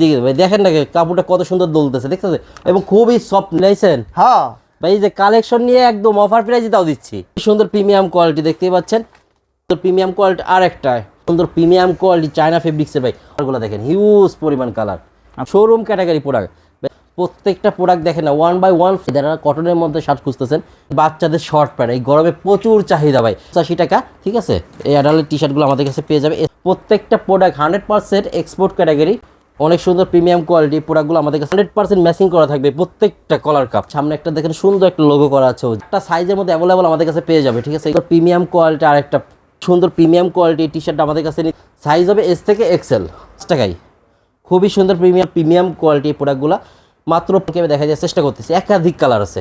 দিকে ভাই দেখেন না কাপড়টা কত সুন্দর দলতেছে দেখতেছে? এবং খুবই সফট লাইছেন হ্যাঁ। ভাই এই যে কালেকশন নিয়ে একদম অফার প্রাইজে তাও দিচ্ছি। সুন্দর প্রিমিয়াম কোয়ালিটি দেখতেই পাচ্ছেন? সুন্দর প্রিমিয়াম কোয়ালিটি আর একটা সুন্দর প্রিমিয়াম কোয়ালিটি চায়না ফেব্রিক্সের ভাই কালারগুলো দেখেন হিউজ পরিমাণ কালার শোরুম ক্যাটাগরি প্রোডাক্ট প্রত্যেকটা প্রোডাক্ট দেখেন না ওয়ান বাই ওয়ান যারা কটনের মধ্যে শার্ট খুঁজতেছেন বাচ্চাদের শর্ট প্যান্ট এই গরমে প্রচুর চাহিদা ভাই পঁচাশি টাকা ঠিক আছে? এই অ্যাডাল্টের টি শার্টগুলো আমাদের কাছে পেয়ে যাবে। প্রত্যেকটা product hundred percent export category অনেক সুন্দর প্রিমিয়াম কোয়ালিটি প্রোডাক্টগুলো আমাদের কাছে হান্ড্রেড পার্সেন্ট ম্যাচিং করা থাকবে প্রত্যেকটা কলার কাপ সামনে একটা দেখেন সুন্দর একটা লোগো করা আছে। একটা সাইজের মধ্যে অ্যাভেলেবল আমাদের কাছে পেয়ে যাবে ঠিক আছে? প্রিমিয়াম কোয়ালিটি আর একটা সুন্দর প্রিমিয়াম কোয়ালিটি টি শার্ট আমাদের কাছে সাইজ হবে এস থেকে এক্সেল টাকাই খুবই সুন্দর প্রিমিয়াম প্রিমিয়াম কোয়ালিটি প্রোডাক্টগুলো মাত্র দেখা যায় চেষ্টা করতেছি একাধিক কালার আছে।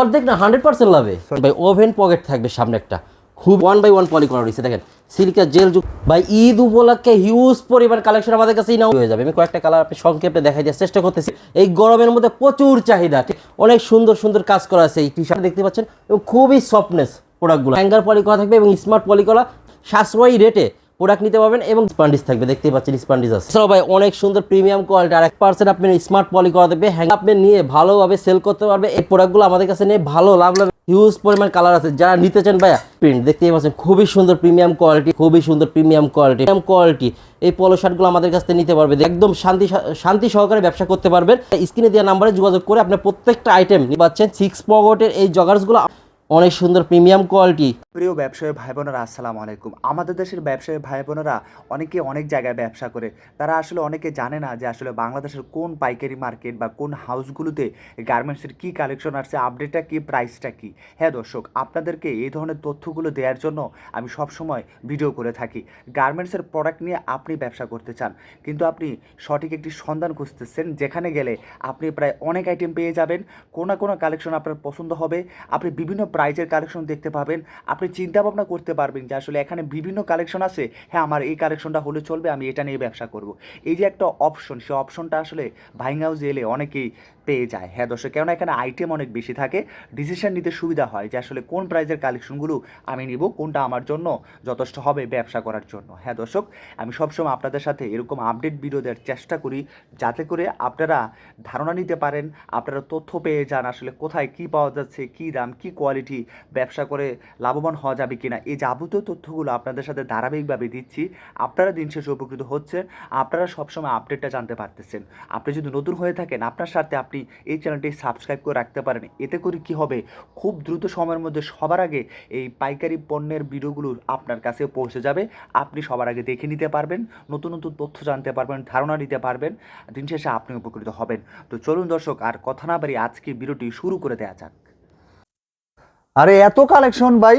অর্ধেক না হান্ড্রেড পার্সেন্ট লাভে? ভাই ওভেন পকেট থাকবে সামনে একটা। খুব ওয়ান বাই ওয়ান পলি রয়েছে, দেখেন। সিল্কের জেল যুগ ভাই, ঈদ উপলক্ষে হিউজ পরিমাণ কালেকশন আমাদের কাছেই নাও হয়ে যাবে। আমি কয়েকটা কালার আপনি সংক্ষেপে দেখাই দেওয়ার চেষ্টা করতেছি। এই গরমের মধ্যে প্রচুর চাহিদা অনেক সুন্দর সুন্দর কাজ করা আছে এই টি শার্ট দেখতে পাচ্ছেন? এবং খুবই সফটনেস প্রোডাক্টগুলো হ্যাঙ্গার পলি করা থাকবে এবং স্মার্ট পলি করা সাশ্রয়ী রেটে প্রোডাক্ট নিতে পারবেন এবং স্পান্ডিস থাকবে দেখতেই পাচ্ছেন স্পান্ডিস আছে। এছাড়াও ভাই, অনেক সুন্দর প্রিমিয়াম কোয়ালিটি আর এক পার্সেন্ট আপনি স্মার্ট পলি করা দেবে হ্যাং আপনি নিয়ে ভালোভাবে সেল করতে পারবে। এই প্রোডাক্টগুলো আমাদের কাছে নিয়ে ভালো লাভ লাভ হিউজ পরিমাণ কালার আছে। যারা নিতে চান ভাইয়া প্রিন্ট দেখতেই পাচ্ছেন, খুবই সুন্দর প্রিমিয়াম কোয়ালিটি খুবই সুন্দর প্রিমিয়াম কোয়ালিটি কোয়ালিটি এই পলো শার্টগুলো আমাদের কাছ থেকে নিতে পারবে একদম শান্তি শান্তি সহকারে ব্যবসা করতে পারবেন। স্ক্রিনে দেওয়া নাম্বারে যোগাযোগ করে আপনি প্রত্যেকটা আইটেম পাচ্ছেন। সিক্স পকেটের এই জগার্সগুলো অনেক সুন্দর প্রিমিয়াম কোয়ালিটি প্রিয় ব্যবসায়ী ভাই বোনেরা আসসালামু আলাইকুম। আমাদের দেশের ব্যবসায়ী ভাই বোনেরা অনেকে অনেক জায়গায় ব্যবসা করে। তারা আসলে অনেকে জানে না যে আসলে বাংলাদেশের কোন পাইকারি মার্কেট বা কোন হাউসগুলোতে গার্মেন্টসের কী কালেকশন আসছে, আপডেটটা কী, প্রাইসটা কী? হ্যাঁ দর্শক, আপনাদেরকে এই ধরনের তথ্যগুলো দেওয়ার জন্য আমি সবসময় ভিডিও করে থাকি। গার্মেন্টসের প্রোডাক্ট নিয়ে আপনি ব্যবসা করতে চান, কিন্তু আপনি সঠিক একটি সন্ধান খুঁজতেছেন, যেখানে গেলে আপনি প্রায় অনেক আইটেম পেয়ে যাবেন। কোনো না কোনো কালেকশন আপনার পছন্দ হবে। আপনি বিভিন্ন প্রাইজের কালেকশন দেখতে পাবেন। আপনি চিন্তা ভাবনা করতে পারবেন যে আসলে এখানে বিভিন্ন কালেকশন আছে। হ্যাঁ আমার এই কালেকশনটা হলে চলবে, আমি এটা নিয়ে ব্যবসা করব। এই যে একটা অপশন সেই অপশনটা আসলে ভাইং হাউস এলে অনেকেই পেয়ে যায়। হ্যাঁ দর্শক, কেননা এখানে আইটেম অনেক বেশি থাকে। ডিসিশন নিতে সুবিধা হয় যে আসলে কোন প্রাইজের কালেকশনগুলো আমি নিব, কোনটা আমার জন্য যথেষ্ট হবে ব্যবসা করার জন্য। হ্যাঁ দর্শক, আমি সবসময় আপনাদের সাথে এরকম আপডেট ভিডিও দেওয়ার চেষ্টা করি যাতে করে আপনারা ধারণা নিতে পারেন, আপনারা তথ্য পেয়ে যান আসলে কোথায় কি পাওয়া যাচ্ছে, কি দাম, কি কোয়ালিটি ব্যবসা করে লাভবান হওয়া যাবে কিনা? এই যাবতীয় তথ্যগুলো আপনাদের সাথে ধারাবাহিকভাবে দিচ্ছি। আপনারা দিন শেষে উপকৃত হচ্ছেন। আপনারা সবসময় আপডেটটা জানতে পারতেছেন। আপনি যদি নতুন হয়ে থাকেন, আপনার সাথে আপনি এই চ্যানেলটি সাবস্ক্রাইব করে রাখতে পারেন। এতে করে কি হবে? খুব দ্রুত সময়ের মধ্যে সবার আগে এই পাইকারি পণ্যের ভিডিওগুলো আপনার কাছে পৌঁছে যাবে। আপনি সবার আগে দেখে নিতে পারবেন, নতুন নতুন তথ্য জানতে পারবেন, ধারণা নিতে পারবেন। দিন শেষে আপনি উপকৃত হবেন। তো চলুন দর্শক, আর কথা না বাড়ি আজকে ভিডিওটি শুরু করে দেওয়া যাক। আরে, এত কালেকশন ভাই!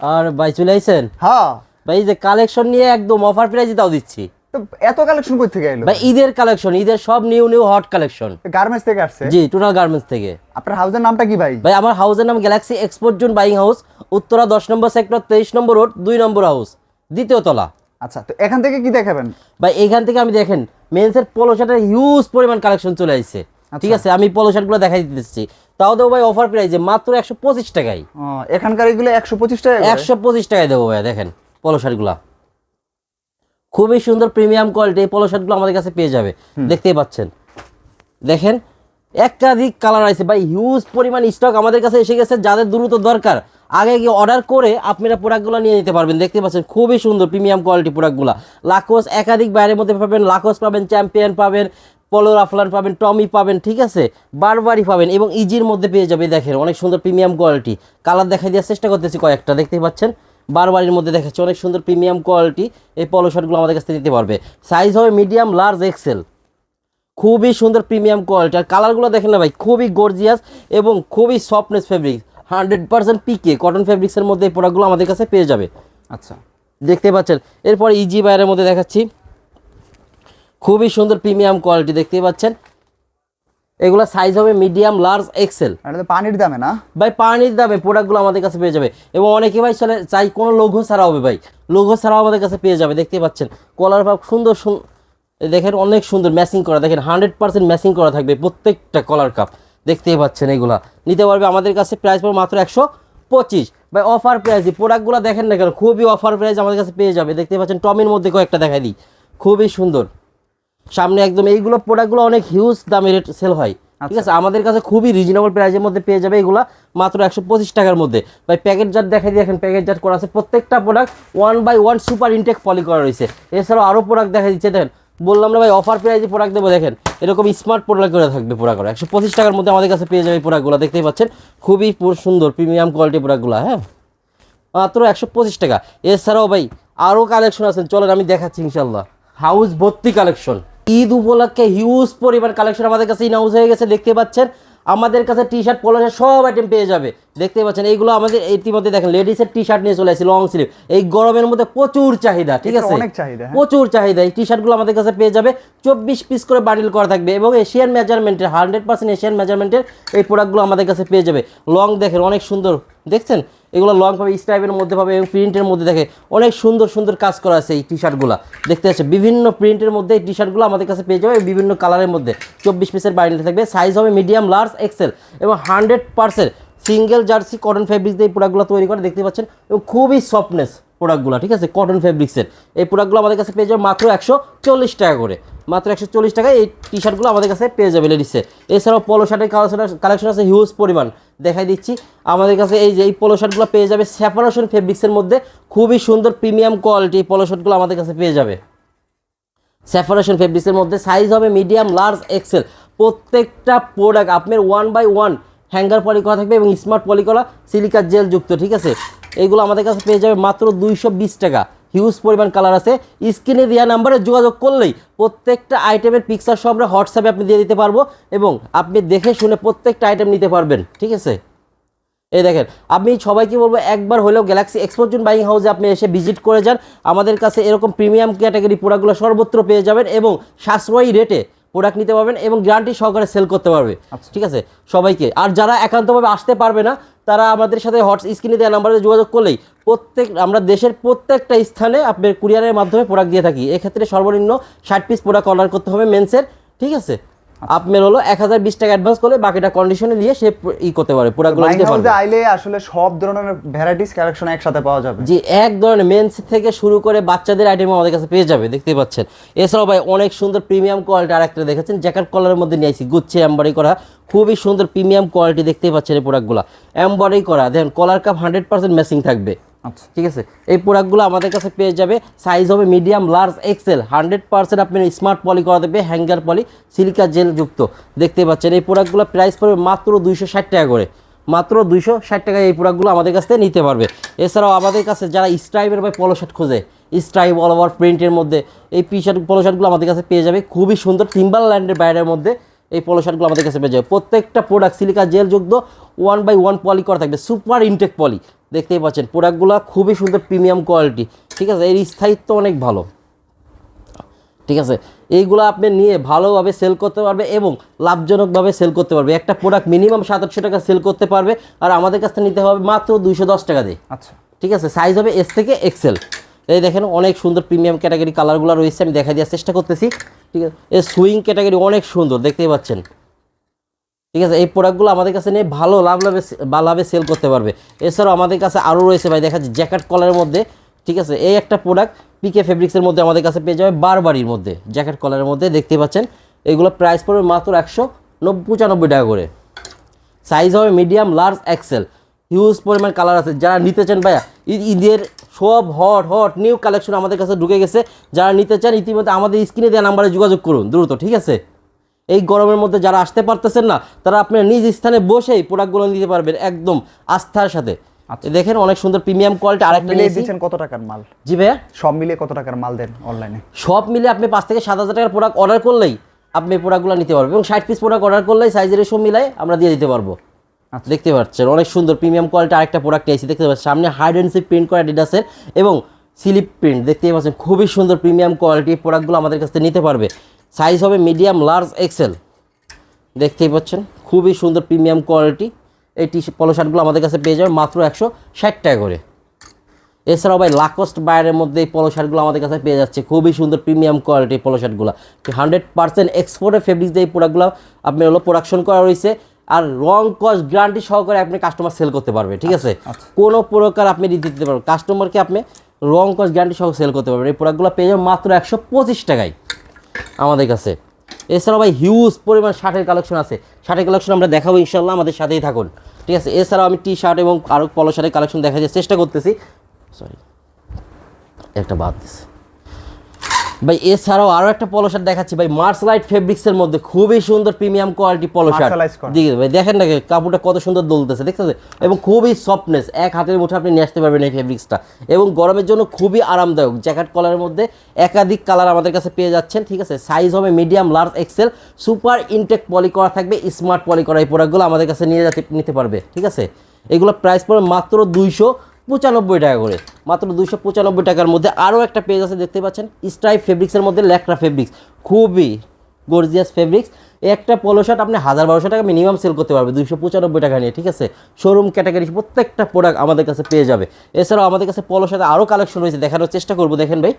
আর ভাই চলে আইছেন? হ্যাঁ। ভাই যে কালেকশন নিয়ে একদম অফার প্রাইজে তাও দিচ্ছি। তো এত কালেকশন কই থেকে এলো ভাই ঈদের কালেকশন ঈদের সব new new hot collection garments থেকে আসছে? জি টোটাল গার্মেন্টস থেকে। আপনার হাউসের নামটা কি ভাই? ভাই আমার হাউসের নাম galaxy export zone buying house Uttara দশ নম্বর সেক্টর তেইশ নম্বর রোড দুই নম্বর হাউস দ্বিতীয় তলা। আচ্ছা তো এখান থেকে কি দেখাবেন? ভাই এখান থেকে আমি দেখেন মেন্সের পোলো শার্টের হিউজ পরিমাণ কালেকশন চলে আসছে ঠিক আছে আমি পোলো শার্টগুলো দেখাই দিতেছি। তাও দেবো ভাই অফার প্রাইসে মাত্র একশো পঁচিশ টাকায়। এখানকার এগুলো একশো পঁচিশ টাকা একশো পঁচিশ টাকায় দেবো ভাই দেখেন পলো শার্টগুলা খুবই সুন্দর প্রিমিয়াম কোয়ালিটি এই পলো শার্টগুলো আমাদের কাছে পেয়ে যাবে। দেখতেই পাচ্ছেন। দেখেন একাধিক কালার আছে ভাই হিউজ পরিমাণ স্টক আমাদের কাছে এসে গেছে যাদের দ্রুত দরকার। আগে গিয়ে অর্ডার করে আপনারা প্রোডাক্টগুলো নিয়ে নিতে পারবেন দেখতে পাচ্ছেন খুবই সুন্দর প্রিমিয়াম কোয়ালিটি প্রোডাক্টগুলো লাকোস একাধিক বাইরের মধ্যে পাবেন লাকোস পাবেন চ্যাম্পিয়ন পাবেন পলো রাফলান পাবেন টমি পাবেন ঠিক আছে? বারবারই পাবেন এবং ইজির মধ্যে পেয়ে যাবে দেখেন অনেক সুন্দর প্রিমিয়াম কোয়ালিটি কালার দেখাই দেওয়ার চেষ্টা করতেছি কয়েকটা দেখতেই পাচ্ছেন? বারবারির মধ্যে দেখাচ্ছে অনেক সুন্দর প্রিমিয়াম কোয়ালিটি এই পলো শার্টগুলো আমাদের কাছ থেকে নিতে পারবে। সাইজ হবে মিডিয়াম লার্জ এক্সেল খুবই সুন্দর প্রিমিয়াম কোয়ালিটি আর কালারগুলো দেখেন না ভাই খুবই গর্জিয়াস এবং খুবই softness fabric hundred percent pique cotton ফেব্রিক্সের মধ্যে এই প্রোডাক্টগুলো আমাদের কাছে পেয়ে যাবে। আচ্ছা। দেখতে পাচ্ছেন? এরপর ইজি বাইরের মধ্যে দেখাচ্ছি। খুবই সুন্দর প্রিমিয়াম কোয়ালিটি দেখতে পাচ্ছেন। এগুলো সাইজ হবে মিডিয়াম লার্জ এক্সেল পানির দামে না? ভাই পানির দামে প্রোডাক্টগুলো আমাদের কাছে পেয়ে যাবে। এবং অনেকে ভাই চলে চাই কোনো লোগো ছাড়া হবে ভাই। লোগো ছাড়াও আমাদের কাছে পেয়ে যাবে দেখতে পাচ্ছেন। কলার ভাব সুন্দর সুন- দেখেন অনেক সুন্দর ম্যাচিং করা। দেখেন হান্ড্রেড পার্সেন্ট ম্যাচিং করা থাকবে প্রত্যেকটা কলার কাপ দেখতেই পাচ্ছেন এগুলা। নিতে পারবে আমাদের কাছে প্রাইস পড়বে মাত্র একশো পঁচিশ। ভাই অফার প্রাইসই প্রোডাক্টগুলো দেখেন না কেন খুবই অফার প্রাইস আমাদের কাছে পেয়ে যাবে। দেখতে পাচ্ছেন টমের মধ্যে কয়েকটা দেখাই দিই। খুবই সুন্দর। সামনে একদম এইগুলো প্রোডাক্টগুলো অনেক হিউজ দামে রেট সেল হয়। ঠিক আছে? আমাদের কাছে খুবই রিজনেবল প্রাইসের মধ্যে পেয়ে যাবে এগুলো মাত্র একশো পঁচিশ টাকার মধ্যে। ভাই প্যাকেট জার দেখাই দিয়ে দেখেন প্যাকেট জার করা আছে। প্রত্যেকটা product one by one super intact poly করা রয়েছে। এছাড়াও আরও প্রোডাক্ট দেখা দিচ্ছে দেখেন। বললাম না ভাই অফার প্রাইসে প্রোডাক্ট দেবো দেখেন। এরকম স্মার্ট প্রোডাক্ট করে থাকবে প্রোডাক্ট একশো পঁচিশ টাকার মধ্যে আমাদের কাছে পেয়ে যাবে প্রোডাক্টগুলো দেখতেই পাচ্ছেন? খুবই সুন্দর প্রিমিয়াম কোয়ালিটি প্রোডাক্টগুলো হ্যাঁ? মাত্র একশো পঁচিশ টাকা। এছাড়াও ভাই আরও কালেকশন আছেন চলেন আমি দেখাচ্ছি ইনশাল্লাহ হাউস ভর্তি কালেকশন ঈদ উপলক্ষে হিউজ পরিমাণ কালেকশন আমাদের কাছে ইন হাউস হয়ে গেছে দেখতে পাচ্ছেন। আমাদের কাছে টি শার্ট পলো শার্ট সব আইটেম পেয়ে যাবে। দেখতে পাচ্ছেন এইগুলো আমাদের ইতিমধ্যে দেখেন লেডিসের টি শার্ট নিয়ে চলে আসছে লং স্লিভ এই গরমের মধ্যে প্রচুর চাহিদা ঠিক আছে? চাহিদা, হ্যাঁ। প্রচুর চাহিদা এই টি শার্টগুলো আমাদের কাছে পেয়ে যাবে। চব্বিশ পিস করে বান্ডিল করা থাকবে এবং এশিয়ান মেজারমেন্টের হান্ড্রেড পার্সেন্ট এশিয়ান মেজারমেন্টের এই প্রোডাক্টগুলো আমাদের কাছে পেয়ে যাবে। লং দেখেন অনেক সুন্দর। দেখছেন? এগুলো লং পাবে স্ট্রাইপের মধ্যে পাবে এবং প্রিন্টের মধ্যে দেখে অনেক সুন্দর সুন্দর কাজ করা আছে এই টি শার্টগুলো দেখতে আছে বিভিন্ন প্রিন্টের মধ্যে এই টি শার্টগুলো আমাদের কাছে পেয়ে যাবে বিভিন্ন কালারের মধ্যে। চব্বিশ পিসের বাইন্ডে থাকবে। সাইজ হবে মিডিয়াম লার্জ এক্সেল এবং hundred percent single jersey cotton fabric দিয়ে এই প্রোডাক্টগুলো তৈরি করে, দেখতে পাচ্ছেন? এবং খুবই সফটনেস প্রোডাক্টগুলো, ঠিক আছে? কটন ফেব্রিক্সের এই প্রোডাক্টগুলো আমাদের কাছে পেয়ে যাবে মাত্র একশো চল্লিশ টাকা করে। মাত্র একশো চল্লিশ টাকায় এই টি শার্টগুলো আমাদের কাছে পেয়ে যাবে লেডিসে এছাড়াও পলো শার্টের কালেকশন আছে হিউজ পরিমাণ। দেখাই দিচ্ছি। আমাদের কাছে এই যে, এই পলো শার্টগুলো পেয়ে যাবে সেপারেশন ফেব্রিক্সের মধ্যে। খুবই সুন্দর প্রিমিয়াম কোয়ালিটি পলো শার্টগুলো আমাদের কাছে পেয়ে যাবে। সেপারেশন ফেব্রিক্সের মধ্যে সাইজ হবে মিডিয়াম লার্জ এক্সেল প্রত্যেকটা প্রোডাক্ট আপনার one by one hanger poly করা থাকবে এবং স্মার্ট পলি করা সিলিকার জেল যুক্ত, ঠিক আছে? এইগুলো আমাদের কাছে পেয়ে যাবে মাত্র দুইশো বিশ টাকা। হিউজ পরিমাণ কালার আছে। স্ক্রিনে দেওয়া নাম্বারে যোগাযোগ করলেই প্রত্যেকটা আইটেমের পিকচার সব আমরা হোয়াটসঅ্যাপে আপনি দিয়ে দিতে পারব এবং আপনি দেখে শুনে প্রত্যেকটা আইটেম নিতে পারবেন, ঠিক আছে? এই দেখেন, আমি সবাইকে বলব একবার হলেও গ্যালাক্সি এক্সপোর্টজন বাইং হাউসে আপনি এসে ভিজিট করে যান। আমাদের কাছে এরকম প্রিমিয়াম ক্যাটাগরি প্রোডাক্টগুলো সর্বত্র পেয়ে যাবেন এবং সাশ্রয়ী রেটে প্রোডাক্ট নিতে পারবেন এবং গ্যারান্টি সহকারে সেল করতে পারবে। ঠিক আছে? সবাইকে। আর যারা একান্তভাবে আসতে পারবে না তারা আমাদের সাথে হট স্ক্রিনে দেওয়া নাম্বারে যোগাযোগ করলেই প্রত্যেক আমরা দেশের প্রত্যেকটা স্থানে আপনার কুরিয়ারের মাধ্যমে প্রোডাক্ট দিয়ে থাকি। এক্ষেত্রে সর্বনিম্ন ষাট পিস প্রোডাক্ট অর্ডার করতে হবে মেন্সের ঠিক আছে? আপনার হলো এক হাজার বিশ টাকা অ্যাডভান্স করলে বাকিটা কন্ডিশনে দিয়ে সে ই করতে পারে বাইং নিতে পারবে। আইলে আসলে সব ধরনের ভ্যারাইটিস কালেকশন একসাথে পাওয়া যাবে। যে এক ধরনের মেন্স থেকে শুরু করে বাচ্চাদের আইটেম আমাদের কাছে পেয়ে যাবে দেখতে পাচ্ছেন। এছাড়াও ভাই অনেক সুন্দর প্রিমিয়াম কোয়ালিটি আরেকটা দেখেছেন জ্যাকেট কলারের মধ্যে নিয়ে আসি গুচ্ছে এম্বারি করা। খুবই সুন্দর প্রিমিয়াম কোয়ালিটি দেখতেই পাচ্ছেন এই প্রোডাক্টগুলো এম্বারি করা দেখেন collar cuff hundred percent matching থাকবে। আচ্ছা ঠিক আছে। এই প্রোডাক্টগুলো আমাদের কাছে পেয়ে যাবে। সাইজ হবে medium large XL hundred percent আপনি স্মার্ট পলি করা দেবে হ্যাঙ্গার পলি সিলিকা জেল যুক্ত। দেখতে পাচ্ছেন, এই প্রোডাক্টগুলো প্রাইস পড়বে মাত্র দুইশো ষাট টাকা করে। মাত্র দুইশো ষাট টাকায় এই প্রোডাক্টগুলো আমাদের কাছ থেকে নিতে পারবে। এছাড়াও আমাদের কাছে যারা স্ট্রাইপের বা পলো শার্ট খোঁজে স্ট্রাইপ অল ওভার প্রিন্টের মধ্যে, এই পি শার্ট পলো শার্টগুলো আমাদের কাছে পেয়ে যাবে। খুবই সুন্দর টিম্বার ল্যান্ডের বাইরের মধ্যে এই পলো শার্টগুলো আমাদের কাছে পেয়ে যাবে। প্রত্যেকটা প্রোডাক্ট সিলিকা জেল যুক্ত ওয়ান বাই ওয়ান পলি করা থাকবে সুপার ইনটেক পলি দেখতেই পাচ্ছেন প্রোডাক্টগুলো খুবই সুন্দর প্রিমিয়াম কোয়ালিটি ঠিক আছে? এর স্থায়িত্ব অনেক ভালো ঠিক আছে? এইগুলো আপনি নিয়ে ভালোভাবে সেল করতে পারবে এবং লাভজনকভাবে সেল করতে পারবে। একটা প্রোডাক্ট মিনিমাম সাত আটশো টাকা সেল করতে পারবে আর আমাদের কাছ থেকে নিতে হবে মাত্র দুইশো দশ টাকা দিয়ে। আচ্ছা। ঠিক আছে? সাইজ হবে এস থেকে এক্সেল এই দেখেন অনেক সুন্দর প্রিমিয়াম ক্যাটাগরি কালারগুলো রয়েছে আমি দেখা দেওয়ার চেষ্টা করতেছি ঠিক আছে? এই সুইং ক্যাটাগরি অনেক সুন্দর দেখতেই পাচ্ছেন। ঠিক আছে, এই প্রোডাক্টগুলো আমাদের কাছে নিয়ে ভালো লাভ লাভে বা লাভে সেল করতে পারবে। এছাড়াও আমাদের কাছে আরও রয়েছে ভাই, দেখা যাচ্ছে জ্যাকেট কলারের মধ্যে, ঠিক আছে, এই একটা প্রোডাক্ট পিকে ফেব্রিক্সের মধ্যে আমাদের কাছে পেয়ে যাবে বারবারির মধ্যে জ্যাকেট কলারের মধ্যে দেখতে পাচ্ছেন। এগুলো প্রাইস পড়বে মাত্র একশো নব্বই পঁচানব্বই টাকা করে। সাইজ হবে মিডিয়াম লার্জ এক্সেল হিউজ পরিমাণ কালার আছে। যারা নিতে চান ভাইয়া, ঈদ ঈদের সব হট হট নিউ কালেকশন আমাদের কাছে ঢুকে গেছে। যারা নিতে চান, ইতিমধ্যে আমাদের স্ক্রিনে দেওয়া নাম্বারে যোগাযোগ করুন, দ্রুত, ঠিক আছে? এই গরমের মধ্যে যারা আসতে পারতেছেন না তারা আপনার নিজ স্থানে বসেই প্রোডাক্টগুলো নিতে পারবেন একদম আস্থার সাথে। এ দেখেন অনেক সুন্দর প্রিমিয়াম কোয়ালিটি আরেকটা নিয়েছি। দিচ্ছেন কত টাকার মাল? জি ভাইয়া। সব মিলিয়ে কত টাকার মাল দেন অনলাইনে সব মিলে আপনি পাঁচ থেকে সাত হাজার টাকার প্রোডাক্ট অর্ডার করলেই আপনি প্রোডাক্টগুলো নিতে পারবেন এবং ষাট পিস প্রোডাক্ট অর্ডার করলেই সাইজের এসব মিলাই আমরা দিয়ে দিতে পারব। আচ্ছা। দেখতে পাচ্ছেন অনেক সুন্দর প্রিমিয়াম কোয়ালিটি আরেকটা প্রোডাক্ট এসেছি দেখতে পাচ্ছেন। সামনে হাইড অ্যান্ড সিপ প্রিন্ট করা ডিডাসের এবং স্লিপ প্রিন্ট দেখতেই পাচ্ছেন। খুবই সুন্দর প্রিমিয়াম কোয়ালিটি প্রোডাক্টগুলো আমাদের কাছ থেকে নিতে পারবে। সাইজ হবে মিডিয়াম লার্জ এক্সেল দেখতেই পাচ্ছেন খুবই সুন্দর প্রিমিয়াম কোয়ালিটি এই টি পলো শার্টগুলো আমাদের কাছে পেয়ে যাবে মাত্র একশো ষাট টাকা করে। এছাড়াও ভাই লাকোস্ট বায়ারের মধ্যে এই পলো শার্টগুলো আমাদের কাছে পেয়ে যাচ্ছে খুবই সুন্দর প্রিমিয়াম কোয়ালিটির পলো শার্টগুলো হান্ড্রেড পার্সেন্ট এক্সপোর্টের ফেব্রিক্স দিয়ে এই প্রোডাক্টগুলো আপনি হলো প্রোডাকশন করা রয়েছে। আর রং কস্ট গ্যারান্টি সহকারে আপনি কাস্টমার সেল করতে পারবে ঠিক আছে? কোনো প্রকার আপনি দিতে দিতে পারবেন কাস্টমারকে আপনি রং কস্ট গ্যারান্টি সহ সেল করতে পারবেন। এই প্রোডাক্টগুলো পেয়ে যাবেন মাত্র একশো পঁচিশ টাকায়। আমাদের কাছে। এছাড়াও ভাই হিউজ পরিমাণ শার্টের কালেকশন আছে। শার্টের কালেকশন আমরা দেখাবো ইনশাল্লাহ আমাদের সাথেই থাকুন। ঠিক আছে? এছাড়াও আমি টি শার্ট এবং আরও পলো শার্টের কালেকশন দেখার চেষ্টা করতেছি। সরি একটা বাদ দিছে। ভাই এছাড়াও আরও একটা পলো শার্ট দেখাচ্ছি। ভাই মার্সলাইট ফেব্রিক্সের মধ্যে খুবই সুন্দর প্রিমিয়াম কোয়ালিটি পলো শার্ট ভাই দেখেন না কাপড়টা কত সুন্দর দলতেছে দেখতেছে এবং খুবই সফটনেস এক হাতের মুঠে আপনি নিয়ে আসতে পারবেন এই ফেব্রিক্সটা এবং গরমের জন্য খুবই আরামদায়ক জ্যাকেট কলারের মধ্যে একাধিক কালার আমাদের কাছে পেয়ে যাচ্ছেন ঠিক আছে? সাইজ হবে medium large XL super intact poly করা থাকবে স্মার্ট পলি করা এই প্রোডাক্টগুলো আমাদের কাছে নিয়ে যেতে নিতে পারবে ঠিক আছে? এগুলো প্রাইস পড়বে মাত্র দুইশো পঁচানব্বই টাকা করে। মাত্র দুশো পঁচানব্বই টাকার মধ্যে আরও একটা পেজ আছে, দেখতে পাচ্ছেন? স্ট্রাইপ ফেব্রিক্সের মধ্যে ল্যাকড়া ফেব্রিক্স খুবই গর্জিয়াস ফেব্রিক্স একটা পলো শার্ট আপনি হাজার বারোশো টাকা মিনিমাম সেল করতে পারবে দুইশো পঁচানব্বই টাকা নিয়ে, ঠিক আছে? শোরুম ক্যাটাগরি প্রত্যেকটা প্রোডাক্ট আমাদের কাছে পেয়ে যাবে। এছাড়াও আমাদের কাছে পলো শার্টে আরও কালেকশন রয়েছে, দেখানোর চেষ্টা করব। দেখেন ভাই।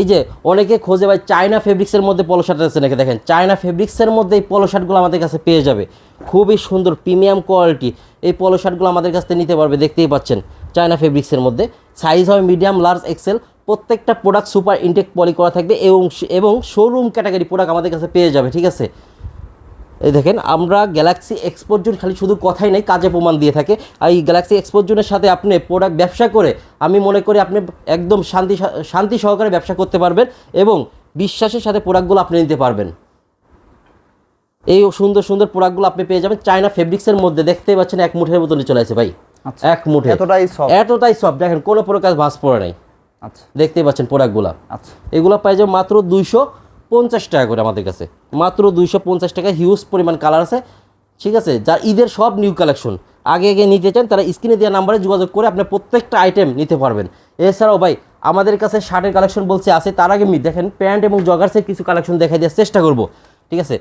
এই যে অনেকে খোঁজে ভাই চায়না ফেব্রিক্সের মধ্যে পলো শার্ট আছে নাকি? দেখেন, চায়না ফেব্রিক্সের মধ্যে এই পলো শার্টগুলো আমাদের কাছে পেয়ে যাবে। খুবই সুন্দর প্রিমিয়াম কোয়ালিটি এই পলো শার্টগুলো আমাদের কাছ থেকে নিতে পারবে, দেখতেই পাচ্ছেন চায়না ফেব্রিক্সের মধ্যে। সাইজ হবে মিডিয়াম লার্জ এক্সেল প্রত্যেকটা প্রোডাক্ট সুপার ইনটেক পলি করা থাকবে এবং এবং শোরুম ক্যাটাগরি প্রোডাক্ট আমাদের কাছে পেয়ে যাবে, ঠিক আছে? এই দেখেন আমরা গ্যালাক্সি এক্সপোর্ট জোন খালি শুধু কথাই নেই কাজে প্রমাণ দিয়ে থাকে। আর এই গ্যালাক্সি এক্সপোর্ট জোনের সাথে আপনি প্রোডাক্ট ব্যবসা করে আমি মনে করি আপনি একদম শান্তি শান্তি সহকারে ব্যবসা করতে পারবেন এবং বিশ্বাসের সাথে প্রোডাক্টগুলো আপনি নিতে পারবেন। এই সুন্দর সুন্দর প্রোডাক্টগুলো আপনি পেয়ে যাবেন চায়না ফেব্রিক্সের মধ্যে। দেখতেই পাচ্ছেন এক মুঠের মতনই চলে আসে ভাই। আচ্ছা। এক মুঠে। এতটাই soft। এতটাই সব দেখেন কোনো প্রকার ভাঁজ পড়ে নাই। আচ্ছা। দেখতেই পাচ্ছেন প্রোডাক্টগুলো আচ্ছা। এগুলো পাই যাবে মাত্র দুইশো পঞ্চাশ টাকা করে আমাদের কাছে। মাত্র দুইশো পঞ্চাশ টাকা হিউজ পরিমাণ কালার আছে। ঠিক আছে? যার ঈদের সব নিউ কালেকশন আগে আগে নিতে চান, তারা স্ক্রিনে দেওয়া নাম্বারে যোগাযোগ করে আপনি প্রত্যেকটা আইটেম নিতে পারবেন। এছাড়াও ভাই, আমাদের কাছে শার্টের কালেকশন বলছে আছে, তার আগে দেখেন প্যান্ট এবং জগার্সের কিছু কালেকশন দেখাই দেওয়ার চেষ্টা করব। ঠিক আছে?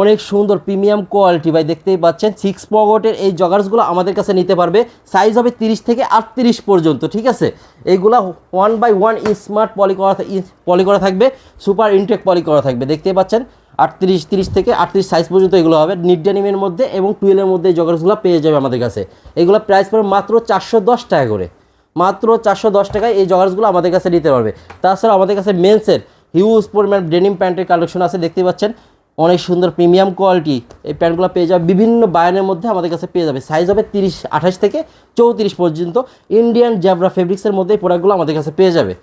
অনেক সুন্দর প্রিমিয়াম কোয়ালিটি, ভাই, দেখতেই পাচ্ছেন। সিক্স পকেটের এই জগার্সগুলো আমাদের কাছে নিতে পারবে। সাইজ হবে তিরিশ থেকে আটত্রিশ পর্যন্ত, ঠিক আছে? এইগুলা one by one smart poly করা পলি করা থাকবে। সুপার ইনটেক পলি করা থাকবে, দেখতেই পাচ্ছেন? আটত্রিশ, তিরিশ থেকে আটত্রিশ সাইজ পর্যন্ত এগুলো হবে। নিট ডেনিমের মধ্যে এবং টুয়েলের মধ্যে এই জগার্সগুলো পেয়ে যাবে আমাদের কাছে। এগুলো প্রাইস পড়বে মাত্র চারশো দশ টাকা করে। মাত্র চারশো দশ টাকায় এই জগার্সগুলো আমাদের কাছে নিতে পারবে। তাছাড়া আমাদের কাছে মেন্সের হিউজ পরিমাণ ডেনিম প্যান্টের কালেকশন আছে দেখতে পাচ্ছেন? অনেক সুন্দর প্রিমিয়াম কোয়ালিটি এই প্যান্টগুলো পেয়ে যাবে। বিভিন্ন বায়ানের মধ্যে আমাদের কাছে পেয়ে যাবে। সাইজ হবে তিরিশ, আঠাশ থেকে চৌত্রিশ পর্যন্ত। ইন্ডিয়ান জ্যাবরা ফেব্রিক্সের মধ্যে এই প্রোডাক্টগুলো আমাদের কাছে পেয়ে যাবে।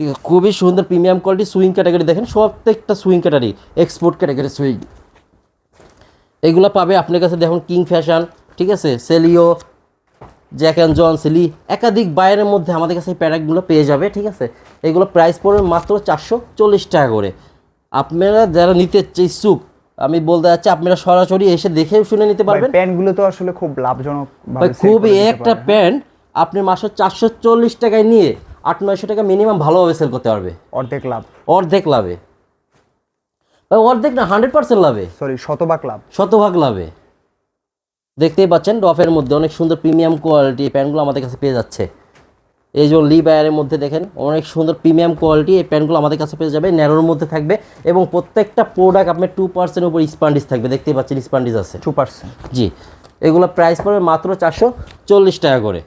ঠিক আছে, খুবই সুন্দর প্রিমিয়াম কোয়ালিটি সুইং ক্যাটাগরি দেখেন প্রত্যেকটা sewing category export category sewing এগুলো পাবে আপনার কাছে দেখুন কিং ফ্যাশন ঠিক আছে সেলিও জ্যাক অ্যান্ড জন সেলি একাধিক বায়ারের মধ্যে আমাদের কাছে এই প্যারাকগুলো পেয়ে যাবে, ঠিক আছে। এগুলো প্রাইস পড়বে মাত্র চারশো চল্লিশ টাকা করে। আপনারা যারা নিতে ইচ্ছুক আমি বলতে চাচ্ছি আপনারা সরাসরি এসে দেখেও শুনে নিতে পারবেন। প্যান্টগুলো তো আসলে খুব লাভজনক খুবই একটা প্যান্ট আপনি মাসে চারশো চল্লিশ টাকায় নিয়ে আট নয়শো টাকা মিনিমাম ভালোভাবে সেল করতে পারবে। অর্ধেক লাভ। অর্ধেক লাভে। অর্ধেক না হান্ড্রেড পার্সেন্ট লাভে। সরি শতভাগ লাভ। শতভাগ লাভে। দেখতেই পাচ্ছেন ডফের মধ্যে অনেক সুন্দর প্রিমিয়াম কোয়ালিটি প্যান্টগুলো আমাদের কাছে পেয়ে যাচ্ছে। এই যেমন লি বায়ারের মধ্যে দেখেন অনেক সুন্দর প্রিমিয়াম কোয়ালিটি এই প্যান্টগুলো আমাদের কাছে পেয়ে যাবে ন্যারোর মধ্যে থাকবে এবং প্রত্যেকটা প্রোডাক্ট আপনার টু পার্সেন্ট উপর স্পান্ডিস থাকবে দেখতেই পাচ্ছেন স্পান্ডিস আছে। টু পার্সেন্ট জি এগুলো প্রাইস পড়বে মাত্র চারশো চল্লিশ টাকা করে।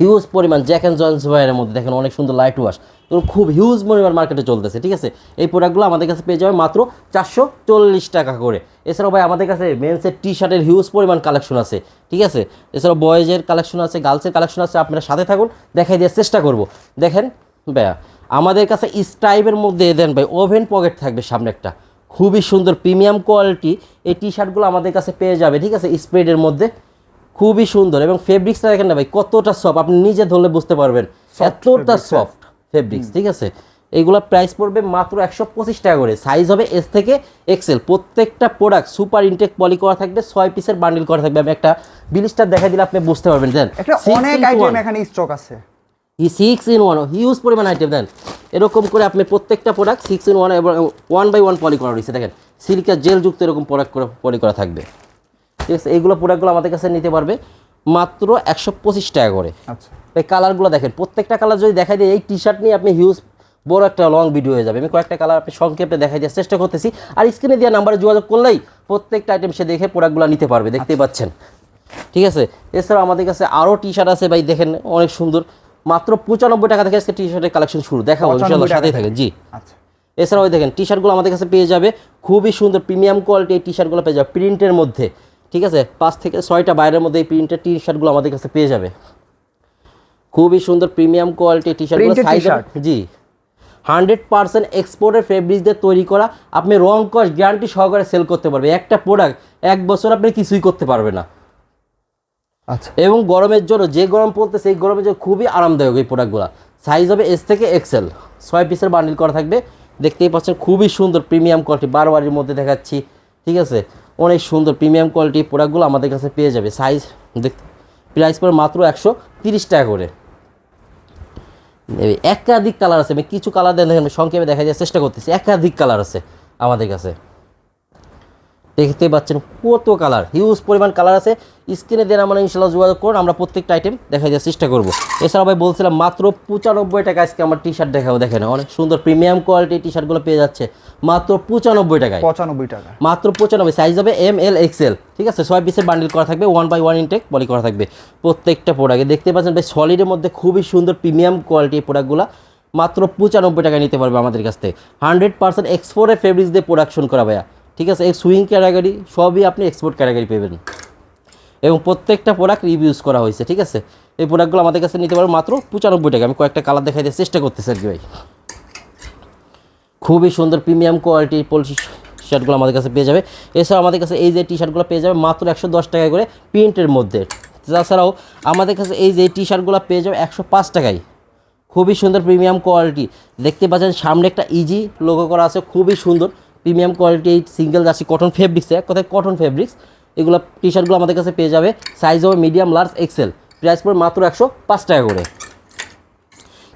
হিউজ পরিমাণ জ্যাক অ্যান্ড জয়েন্স ওয়ারের মধ্যে দেখেন অনেক সুন্দর লাইট ওয়াশ এগুলো খুব হিউজ পরিমাণ মার্কেটে চলতেছে, ঠিক আছে? এই প্রোডাক্টগুলো আমাদের কাছে পেয়ে যাবে মাত্র চারশো চল্লিশ টাকা করে। এছাড়াও ভাই আমাদের কাছে মেন্সের টি শার্টের হিউজ পরিমাণ কালেকশন আছে, ঠিক আছে? এছাড়াও বয়েজের কালেকশন আছে গার্লসের কালেকশন আছে, আপনারা সাথে থাকুন, দেখাই দেওয়ার চেষ্টা করব। দেখেন ভাইয়া, আমাদের কাছে স্ট্রাইবের মধ্যে দেন ভাই ওভেন পকেট থাকবে সামনে একটা। খুবই সুন্দর প্রিমিয়াম কোয়ালিটি এই টি শার্টগুলো আমাদের কাছে পেয়ে যাবে, ঠিক আছে? স্প্রেডের মধ্যে। খুবই সুন্দর এবং ফেব্রিক্সটা দেখেন না ভাই কতটা সফট আপনি নিজে ধরলে বুঝতে পারবেন। এতটা সফট ফেব্রিক্স ঠিক আছে? এইগুলো প্রাইস পড়বে মাত্র একশো পঁচিশ টাকা করে। সাইজ হবে এস থেকে এক্সেল প্রত্যেকটা প্রোডাক্ট সুপার ইনটেক পলি করা থাকবে ছয় পিসের বান্ডিল করা থাকবে। আমি একটা বিলিস্টার দেখা দিলে আপনি বুঝতে পারবেন। দেন অনেক আইটেম এখানে স্টক আছে। সিক্স ইন ওয়ান হিউজ পরিমাণ আইটেম দেন এরকম করে আপনি প্রত্যেকটা প্রোডাক্ট সিক্স ইন ওয়ান এবং ওয়ান বাই ওয়ান পলি করা রয়েছে। দেখেন সিলিকা জেলযুক্ত এরকম প্রোডাক্ট করে পলি করা থাকবে। ঠিক আছে? এইগুলো প্রোডাক্টগুলো আমাদের কাছে নিতে পারবে মাত্র একশো পঁচিশ টাকা করে। আচ্ছা। এই কালারগুলো দেখেন প্রত্যেকটা কালার যদি দেখাই দিই এই টি শার্ট নিয়ে আপনি হিউজ বড় একটা লং ভিডিও হয়ে যাবে। আমি কয়েকটা কালার আপনি সংক্ষেপে দেখাই দেওয়ার চেষ্টা করতেছি। আর স্ক্রিনে দেওয়া নাম্বারে যোগাযোগ করলেই প্রত্যেকটা আইটেম সে দেখে প্রোডাক্টগুলো নিতে পারবে। দেখতেই পাচ্ছেন। ঠিক আছে? এছাড়াও আমাদের কাছে আরও টি শার্ট আছে ভাই দেখেন অনেক সুন্দর। মাত্র পঁচানব্বই টাকা থেকে আজকে টি শার্টের কালেকশন শুরু। দেখাবো 95 ইনশাল্লাহ সাথেই থাকে জি। আচ্ছা। এছাড়াও ওই দেখেন টি শার্টগুলো আমাদের কাছে পেয়ে যাবে। খুবই সুন্দর প্রিমিয়াম কোয়ালিটি এই টি শার্টগুলো পেয়ে যাবে। প্রিন্টের মধ্যে। ঠিক আছে? পাঁচ থেকে ছয়টা বাইরের মধ্যে এই প্রিন্টের টি শার্টগুলো আমাদের কাছে পেয়ে যাবে। খুবই সুন্দর প্রিমিয়াম কোয়ালিটি টি শার্টগুলো সাইজ জি। হান্ড্রেড পার্সেন্ট এক্সপোর্টের ফেব্রিক দিয়ে তৈরি করা। আপনি রং কস গ্যারান্টি সহকারে সেল করতে পারবে। একটা প্রোডাক্ট এক বছর আপনি কিছুই করতে পারবে না। আচ্ছা। এবং গরমের জন্য যে গরম পড়তে সেই গরমের জন্য খুবই আরামদায়ক এই প্রোডাক্টগুলো সাইজ হবে এস থেকে এক্সেল ছয় পিসের বান্ডিল করা থাকবে। দেখতেই পাচ্ছেন খুবই সুন্দর প্রিমিয়াম কোয়ালিটি বারোয়ারির মধ্যে দেখাচ্ছি। ঠিক আছে? অনেক সুন্দর প্রিমিয়াম কোয়ালিটির প্রোডাক্টগুলো আমাদের কাছে পেয়ে যাবে। সাইজ দেখতে প্রাইস পড়ে মাত্র একশো তিরিশ টাকা করে। একাধিক কালার আছে, আমি কিছু কালার দেখেন সংক্ষেপে দেখা যায় চেষ্টা করতেছি। একাধিক কালার আছে আমাদের কাছে। দেখতে পাচ্ছেন কত কালার হিউজ পরিমাণ কালার আছে। স্ক্রিনে দেন আমরা ইনশাল্লাহ যোগাযোগ করুন আমরা প্রত্যেকটা আইটেম দেখা দেওয়ার চেষ্টা করব। এছাড়া ভাই বলছিলাম মাত্র পঁচানব্বই টাকা আজকে আমার টি শার্ট দেখাবো দেখেন অনেক সুন্দর প্রিমিয়াম কোয়ালিটি টি শার্টগুলো পেয়ে যাচ্ছে। মাত্র পঁচানব্বই টাকায়। পঁচানব্বই টাকা মাত্র পঁচানব্বই সাইজ হবে এম এল এক্সেল ঠিক আছে? ছয় পিসের বান্ডিল করা থাকবে ওয়ান বাই ওয়ান ইনটেক বলি করা থাকবে প্রত্যেকটা প্রোডাক্টে দেখতে পাচ্ছেন ভাই সলিডের মধ্যে খুবই সুন্দর প্রিমিয়াম কোয়ালিটি প্রোডাক্টগুলো মাত্র পঁচানব্বই টাকায় নিতে পারবে আমাদের কাছ থেকে। হান্ড্রেড পার্সেন্ট এক্সপোর্টের ফেব্রিক্স দিয়ে প্রোডাকশন করা ভাইয়া। ঠিক আছে? এই সুইং ক্যাটাগরি সবই আপনি এক্সপোর্ট ক্যাটাগরি পেবেন। এবং প্রত্যেকটা প্রোডাক্ট রিভিউজ করা হয়েছে, ঠিক আছে? এই প্রোডাক্টগুলো আমাদের কাছে নিতে পারবে মাত্র পঁচানব্বই টাকা। আমি কয়েকটা কালার দেখাই দেওয়ার চেষ্টা করতেছি আর কি ভাই। খুবই সুন্দর প্রিমিয়াম কোয়ালিটির পলিসি শার্টগুলো আমাদের কাছে পেয়ে যাবে। এছাড়াও আমাদের কাছে এই যে টি শার্টগুলো পেয়ে যাবে মাত্র একশো দশ টাকা করে প্রিন্টের মধ্যে। তাছাড়াও আমাদের কাছে এই যে টি শার্টগুলো পেয়ে যাবে একশো পাঁচ টাকায়। খুবই সুন্দর প্রিমিয়াম কোয়ালিটি দেখতে পাচ্ছেন সামনে একটা ইজি লোগো করা আছে, খুবই সুন্দর। প্রিমিয়াম কোয়ালিটি এই সিঙ্গেল জার্সি কটন ফেব্রিক্স এক কথায় কটন ফেব্রিক্স এগুলো টি শার্টগুলো আমাদের কাছে পেয়ে যাবে সাইজ হবে মিডিয়াম লার্জ এক্সেল প্রাইস পড়ে মাত্র একশো পাঁচ টাকা করে।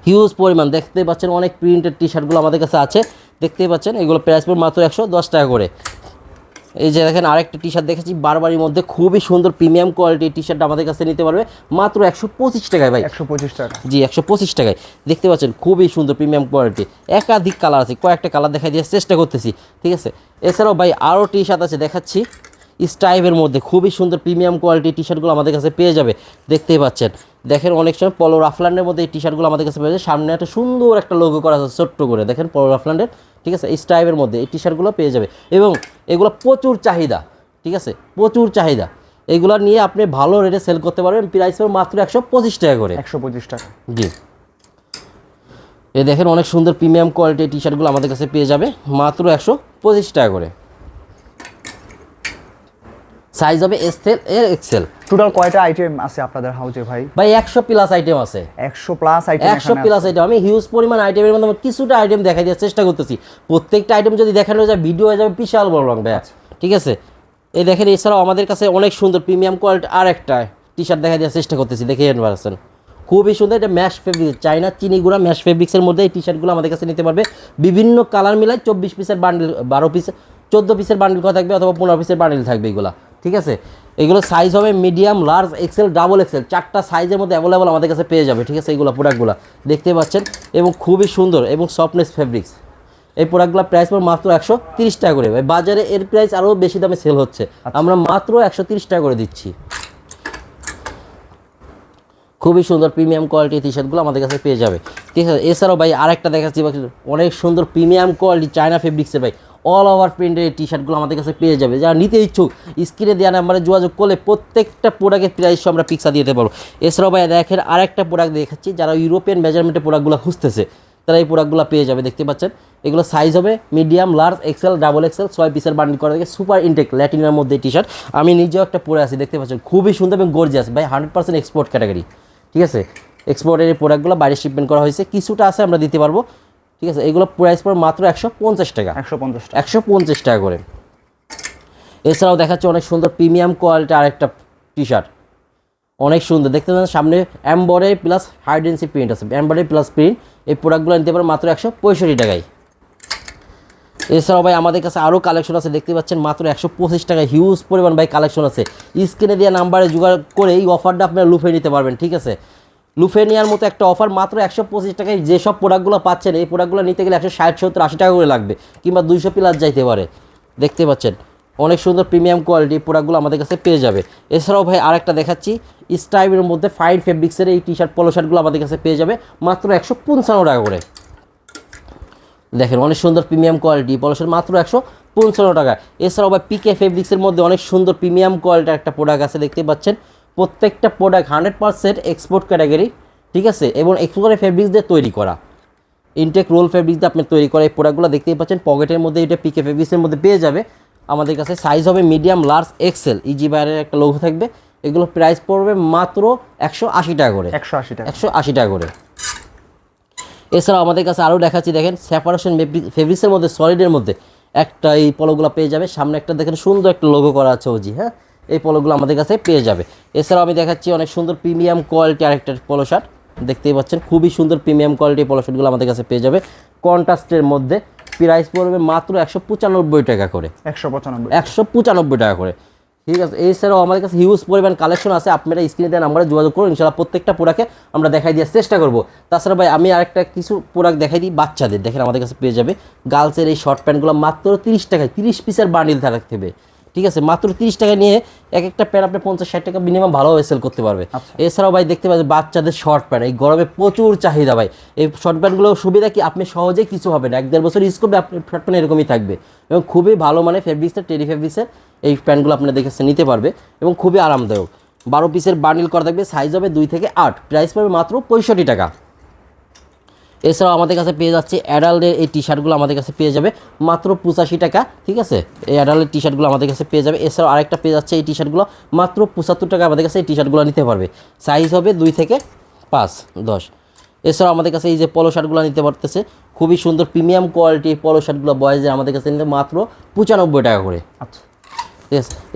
হিউজ পরিমাণ দেখতে পাচ্ছেন অনেক প্রিন্টেড টি শার্টগুলো আমাদের কাছে আছে, দেখতেই পাচ্ছেন এগুলো প্রাইস পড়ে মাত্র একশো দশ টাকা করে। এই যে দেখেন আরেকটা টি শার্ট দেখেছি বারবারির মধ্যে খুবই সুন্দর প্রিমিয়াম কোয়ালিটির টি শার্ট আমাদের কাছে নিতে পারবে। মাত্র একশো পঁচিশ টাকায় ভাই। একশো পঁচিশ টাকা। জি একশো পঁচিশ টাকায়। দেখতে পাচ্ছেন খুবই সুন্দর প্রিমিয়াম কোয়ালিটি একাধিক কালার আছে কয়েকটা কালার দেখাই দিয়ে চেষ্টা করতেছি ঠিক আছে? এছাড়াও ভাই আরও টি শার্ট আছে দেখাচ্ছি। স্টাইপের মধ্যে খুবই সুন্দর প্রিমিয়াম কোয়ালিটি টি শার্টগুলো আমাদের কাছে পেয়ে যাবে। দেখতেই পাচ্ছেন দেখেন অনেক সময় পলো রাফল্যান্ডের মধ্যে এই টি শার্টগুলো আমাদের কাছে পেয়ে যাবে। সামনে একটা সুন্দর একটা লোগো করা আছে ছোট্ট করে। দেখেন পলো রাফল্যান্ডের ঠিক আছে? এই স্টাইপের মধ্যে এই টি শার্টগুলো পেয়ে যাবে। এবং এগুলো প্রচুর চাহিদা ঠিক আছে? প্রচুর চাহিদা। এগুলো নিয়ে আপনি ভালো রেটে সেল করতে পারবেন প্রাইস মাত্র একশো পঁচিশ টাকা করে। একশো পঁচিশ টাকা। জি। এ দেখেন অনেক সুন্দর প্রিমিয়াম কোয়ালিটির টি শার্টগুলো আমাদের কাছে পেয়ে যাবে মাত্র একশো পঁচিশ টাকা করে। সাইজ হবে এস এর এক্সেল টোটাল কয়টা আইটেম আছে আপনাদের হাউজে ভাই? ভাই একশো প্লাস আইটেম আছে। একশো প্লাস আইটেম একশো প্লাস আইটেম আমি হিউজ পরিমাণ আইটেমের মধ্যে কিছুটা আইটেম দেখাই দেওয়ার চেষ্টা করতেছি। প্রত্যেকটা আইটেম যদি দেখানো যায় ভিডিও হয়ে যাবে বিশাল বড় লং ভাইয়া। ঠিক আছে? এই দেখেন এছাড়াও আমাদের কাছে অনেক সুন্দর প্রিমিয়াম কোয়ালিটি আর একটা টি শার্ট দেখা দেওয়ার চেষ্টা করতেছি। দেখে পারছেন খুবই সুন্দর এটা ম্যাশ ফেব্রিক চাইনা চিনিগুড়া ম্যাশ ফেব্রিক্সের মধ্যে এই টি শার্টগুলো আমাদের কাছে নিতে পারবে। বিভিন্ন কালার মিলাই চব্বিশ পিসের বান্ডিল বারো পিস চোদ্দ পিসের বান্ডিল করা থাকবে অথবা পনেরো পিসের বান্ডিল থাকবে এগুলো। ঠিক আছে? এগুলো সাইজ হবে medium large XL double XL চারটা সাইজের মধ্যে অ্যাভেলেবল আমাদের কাছে পেয়ে যাবে ঠিক আছে? এইগুলো প্রোডাক্টগুলো দেখতে পাচ্ছেন? এবং খুবই সুন্দর এবং সফটনেস ফেব্রিক্স এই প্রোডাক্টগুলো প্রাইস পড়ে মাত্র একশো তিরিশ টাকা করে। ভাই বাজারে এর প্রাইস আরও বেশি দামে সেল হচ্ছে। আমরা মাত্র একশো তিরিশ টাকা করে দিচ্ছি। খুবই সুন্দর প্রিমিয়াম কোয়ালিটি টি শার্টগুলো আমাদের কাছে পেয়ে যাবে। ঠিক আছে? এছাড়াও ভাই আরেকটা দেখাচ্ছি অনেক সুন্দর প্রিমিয়াম কোয়ালিটি চায়না ফেব্রিক্সের ভাই। অল ওভার প্রিন্টের টি শার্টগুলো আমাদের কাছে পেয়ে যাবে। যারা নিতে ইচ্ছুক স্ক্রিনে দেওয়া নাম্বারে যোগাযোগ করলে প্রত্যেকটা প্রোডাক্টের প্রাইস আমরা পিক্সা দিতে পারব। এছাড়াও ভাই দেখেন আরেকটা প্রোডাক্ট দেখাচ্ছি, যারা ইউরোপিয়ান মেজারমেন্টের প্রোডাক্টগুলো খুঁজতেছে, তারা এই প্রোডাক্টগুলো পেয়ে যাবে, দেখতে পাচ্ছেন? এগুলো সাইজ হবে medium large XL double XL ছয় পিসের বান্ডিল করা থেকে সুপার ইনটেক ল্যাটিনের মধ্যে টি শার্ট আমি নিজেও একটা পরে আছি, দেখতে পাচ্ছেন? খুবই সুন্দর এবং গর্জিয়াস ভাই হান্ড্রেড পার্সেন্ট এক্সপোর্ট ক্যাটাগরি ঠিক আছে? এক্সপোর্টের এই প্রোডাক্টগুলো বাইরে শিপমেন্ট করা হয়েছে, কিছুটা আছে আমরা দিতে পারব। ঠিক আছে? এগুলো প্রাইস পড়ে মাত্র একশো পঞ্চাশ টাকা। একশো পঞ্চাশ টাকা। একশো পঞ্চাশ টাকা করে। এছাড়াও দেখাচ্ছে অনেক সুন্দর প্রিমিয়াম কোয়ালিটি আরেকটা টি শার্ট অনেক সুন্দর। দেখতে পাচ্ছেন সামনে embroidery plus high density print আছে। এম্বয়ডারি প্লাস প্রিন্ট এই প্রোডাক্টগুলো নিতে পারেন মাত্র একশো পঁয়ষট্টি টাকায়। এছাড়াও ভাই আমাদের কাছে আরও কালেকশন আছে। দেখতে পাচ্ছেন মাত্র একশো পঁচিশ টাকায় হিউজ পরিমাণ ভাই কালেকশন আছে। স্ক্রিনে দেওয়া নাম্বারে জোগাড় করে এই অফারটা আপনারা লুফে নিতে পারবেন ঠিক আছে? লুফে নেওয়ার মতো একটা অফার মাত্র একশো পঁচিশ টাকায় যেসব প্রোডাক্টগুলো পাচ্ছেন, এই প্রোডাক্টগুলো নিতে গেলে একশো ষাট, সত্তর, আশি টাকা করে লাগবে কিংবা দুইশো প্লাস যাইতে পারে। দেখতে পাচ্ছেন, অনেক সুন্দর প্রিমিয়াম কোয়ালিটি প্রোডাক্টগুলো আমাদের কাছে পেয়ে যাবে। এছাড়াও ভাই আরেকটা দেখাচ্ছি স্টাইবের মধ্যে ফাইন ফেব্রিক্সের এই টি শার্ট পলো শার্টগুলো আমাদের কাছে পেয়ে যাবে মাত্র একশো পঞ্চান্ন টাকা করে। দেখেন, অনেক সুন্দর প্রিমিয়াম কোয়ালিটি পলসের মাত্র একশো পঞ্চান্ন টাকা এছাড়াও বা পিকে ফেব্রিক্সের মধ্যে অনেক সুন্দর প্রিমিয়াম কোয়ালিটির একটা প্রোডাক্ট আছে, দেখতে পাচ্ছেন। প্রত্যেকটা product hundred percent export category ঠিক আছে? এবং এক্সপোর্ট ফেব্রিক্স দিয়ে তৈরি করা। ইনটেক রোল ফেব্রিক্স দিয়ে আপনি তৈরি করা এই প্রোডাক্টগুলো দেখতেই পাচ্ছেন। পকেটের মধ্যে এটা পিকে ফেব্রিক্সের মধ্যে পেয়ে যাবে। আমাদের কাছে সাইজ হবে মিডিয়াম লার্জ এক্সেল ইজি বাইরের একটা লোগো থাকবে। এগুলো প্রাইস পড়বে মাত্র একশো আশি টাকা করে। একশো আশি টাকা। একশো আশি টাকা করে। এছাড়াও আমাদের কাছে আরও দেখাচ্ছি দেখেন সেপারেশন ফেব্রিক্সের মধ্যে সলিডের মধ্যে একটা এই পলোগুলো পেয়ে যাবে। সামনে একটা দেখেন সুন্দর একটা লোগো করা আছে ওজি হ্যাঁ? এই পলোগুলো আমাদের কাছে পেয়ে যাবে। এছাড়াও আমি দেখাচ্ছি অনেক সুন্দর প্রিমিয়াম কোয়ালিটি আরেকটা পলো শার্ট। দেখতেই পাচ্ছেন খুবই সুন্দর প্রিমিয়াম কোয়ালিটি পলো শার্টগুলো আমাদের কাছে পেয়ে যাবে। কন্ট্রাস্টের মধ্যে প্রাইস পড়বে মাত্র একশো পঁচানব্বই টাকা করে। একশো পঁচানব্বই। একশো পঁচানব্বই টাকা করে। ঠিক আছে এছাড়াও আমাদের কাছে হিউজ পরিমাণ কালেকশন আছে আপনারা স্ক্রিনে দেওয়া নাম্বারে যোগাযোগ করুন ইনশাল্লাহ প্রত্যেকটা প্রোডাক্টে আমরা দেখাই দেওয়ার চেষ্টা করব। তাছাড়া ভাই আমি আরেকটা কিছু প্রোডাক্ট দেখাই দিই বাচ্চাদের দেখেন আমাদের কাছে পেয়ে যাবে। গার্লসের এই শর্ট প্যান্টগুলো মাত্র তিরিশ টাকায় তিরিশ পিসের বান্ডিল থাকতে ঠিক আছে? মাত্র তিরিশ টাকা নিয়ে এক একটা প্যান্ট আপনি পঞ্চাশ ষাট টাকা মিনিমাম ভালোভাবে সেল করতে পারবে। এছাড়াও ভাই দেখতে পাচ্ছেন বাচ্চাদের শর্ট প্যান্ট এই গরমে প্রচুর চাহিদা ভাই। এই শর্ট প্যান্টগুলোর সুবিধা কি? আপনি সহজে কিছু হবে না। এক দেড় বছর ইউজ করবে আপনার শর্ট প্যান্ট এরকমই থাকবে। এবং খুবই ভালো মানে ফেব্রিক্সের টেরি ফেব্রিক্সের এই প্যান্টগুলো আপনারা দেখে নিতে পারবে এবং খুবই আরামদায়ক। বারো পিসের বান্ডিল করা থাকবে সাইজ হবে দুই থেকে আট। প্রাইস পড়বে মাত্র পঁয়ষট্টি টাকা। এছাড়াও আমাদের কাছে পেয়ে যাচ্ছে অ্যাডাল্টের এই টি শার্টগুলো আমাদের কাছে পেয়ে যাবে মাত্র পঁচাশি টাকা, ঠিক আছে? এই অ্যাডাল্টের টি শার্টগুলো আমাদের কাছে পেয়ে যাবে। এছাড়াও আরেকটা পেয়ে যাচ্ছে এই টি শার্টগুলো মাত্র পঁচাত্তর টাকা আমাদের কাছে এই টি শার্টগুলো নিতে পারবে। সাইজ হবে দুই থেকে পাঁচ, দশ। এছাড়াও আমাদের কাছে এই যে পলো শার্টগুলো নিতে পারতেছে, খুবই সুন্দর প্রিমিয়াম কোয়ালিটি পলো শার্টগুলো বয়েজের আমাদের কাছে নিতে মাত্র পঁচানব্বই টাকা করে। আচ্ছা।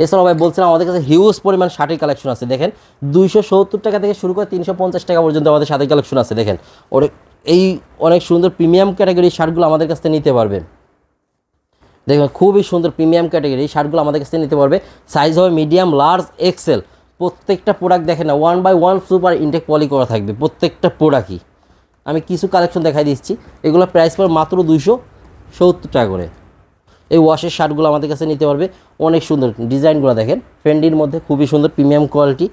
এছাড়াও ভাই বলছিলাম, আমাদের কাছে হিউজ পরিমাণ শার্টের কালেকশন আছে, দেখেন। দুইশো সত্তর টাকা থেকে শুরু করে তিনশো পঞ্চাশ টাকা পর্যন্ত আমাদের শার্টের কালেকশন আছে, দেখেন। অনেক এই অনেক সুন্দর প্রিমিয়াম ক্যাটাগরির শার্টগুলো আমাদের কাছ থেকে নিতে পারবেন দেখবেন খুবই সুন্দর প্রিমিয়াম ক্যাটাগরি এই শার্টগুলো আমাদের কাছ থেকে নিতে পারবে। সাইজ হবে মিডিয়াম লার্জ এক্সেল প্রত্যেকটা প্রোডাক্ট দেখেন না one by one super intact poly করা থাকবে, প্রত্যেকটা প্রোডাক্টই আমি কিছু কালেকশন দেখাই দিচ্ছি, এগুলো প্রাইস পড়ে মাত্র দুইশো সত্তর টাকা করে। এই ওয়াশের শার্টগুলো আমাদের কাছে নিতে পারবে। অনেক সুন্দর ডিজাইনগুলো দেখেন। ফ্রেন্ডির মধ্যে খুবই সুন্দর প্রিমিয়াম কোয়ালিটি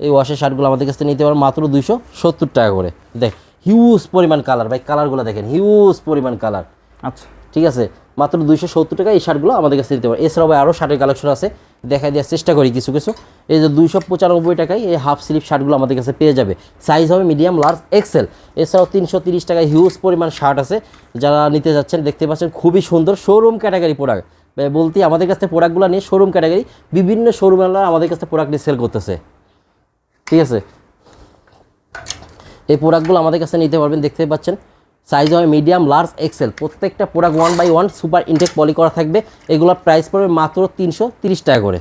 এই ওয়াশের শার্টগুলো আমাদের কাছে নিতে পারবে মাত্র দুইশো সত্তর টাকা করে। দেখ হিউজ পরিমাণ কালার ভাই কালারগুলো দেখেন হিউজ পরিমাণ কালার আচ্ছা। ঠিক আছে? মাত্র দুইশো সত্তর টাকা এই শার্টগুলো আমাদের কাছে নিতে পারবে। এছাড়াও ভাই আরও শার্টের কালেকশন আছে। দেখাই দেওয়ার চেষ্টা করি কিছু কিছু। এই যে দুইশো পঁচানব্বই টাকায় এই হাফ স্লিপ শার্টগুলো আমাদের কাছে পেয়ে যাবে। সাইজ হবে মিডিয়াম লার্জ এক্সেল এছাড়াও তিনশো তিরিশ টাকায় হিউজ পরিমাণ শার্ট আছে। যারা নিতে যাচ্ছেন, দেখতে পাচ্ছেন খুবই সুন্দর শোরুম ক্যাটাগরি প্রোডাক্ট বলতে আমাদের কাছে প্রোডাক্টগুলো নিয়ে শোরুম ক্যাটাগরি বিভিন্ন শোরুমওয়ালা আমাদের কাছে প্রোডাক্ট নিয়ে সেল করতেছে। ঠিক আছে? এই প্রোডাক্টগুলো আমাদের কাছে নিতে পারবেন, দেখতে পাচ্ছেন। সাইজ হবে মিডিয়াম লার্জ এক্সেল প্রত্যেকটা product one by one super intact poly করা থাকবে। এগুলোর প্রাইস পড়বে মাত্র তিনশো টাকা করে।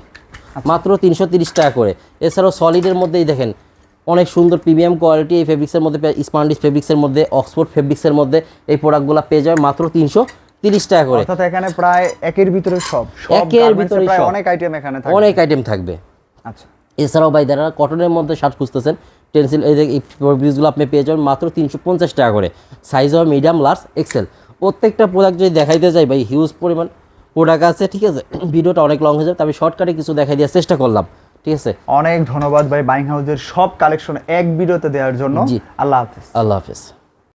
মাত্র তিনশো টাকা করে। এছাড়াও সলিডের মধ্যেই দেখেন অনেক সুন্দর প্রিমিয়াম কোয়ালিটি এই ফেব্রিক্সের মধ্যে স্পান্ডিস ফেব্রিক্সের মধ্যে অক্সফোর্ড ফেব্রিক্সের মধ্যে এই প্রোডাক্টগুলো পেয়ে যাবে মাত্র তিনশো তিরিশ টাকা করে। অর্থাৎ এখানে প্রায় একের ভিতরে সব। সব একের ভিতরে অনেক আইটেম এখানে অনেক আইটেম থাকবে। আচ্ছা। এছাড়াও ভাই যারা কটনের মধ্যে শার্ট খুঁজতেছেন টেন্সিল এই পিসগুলো আপনি পেয়ে যাবেন মাত্র তিনশো পঞ্চাশ টাকা করে। সাইজ হবে মিডিয়াম লার্জ এক্সেল প্রত্যেকটা প্রোডাক্ট যদি দেখাইতে যাই ভাই হিউজ পরিমাণ প্রোডাক্ট আছে ঠিক আছে? ভিডিওটা অনেক লং হয়ে যাবে তবে শর্টকাটে কিছু দেখাই দেওয়ার চেষ্টা করলাম ঠিক আছে? অনেক ধন্যবাদ ভাই বাইং হাউসের সব কালেকশন এক ভিডিওতে দেওয়ার জন্য। আল্লাহ হাফিজ। আল্লাহ হাফেজ।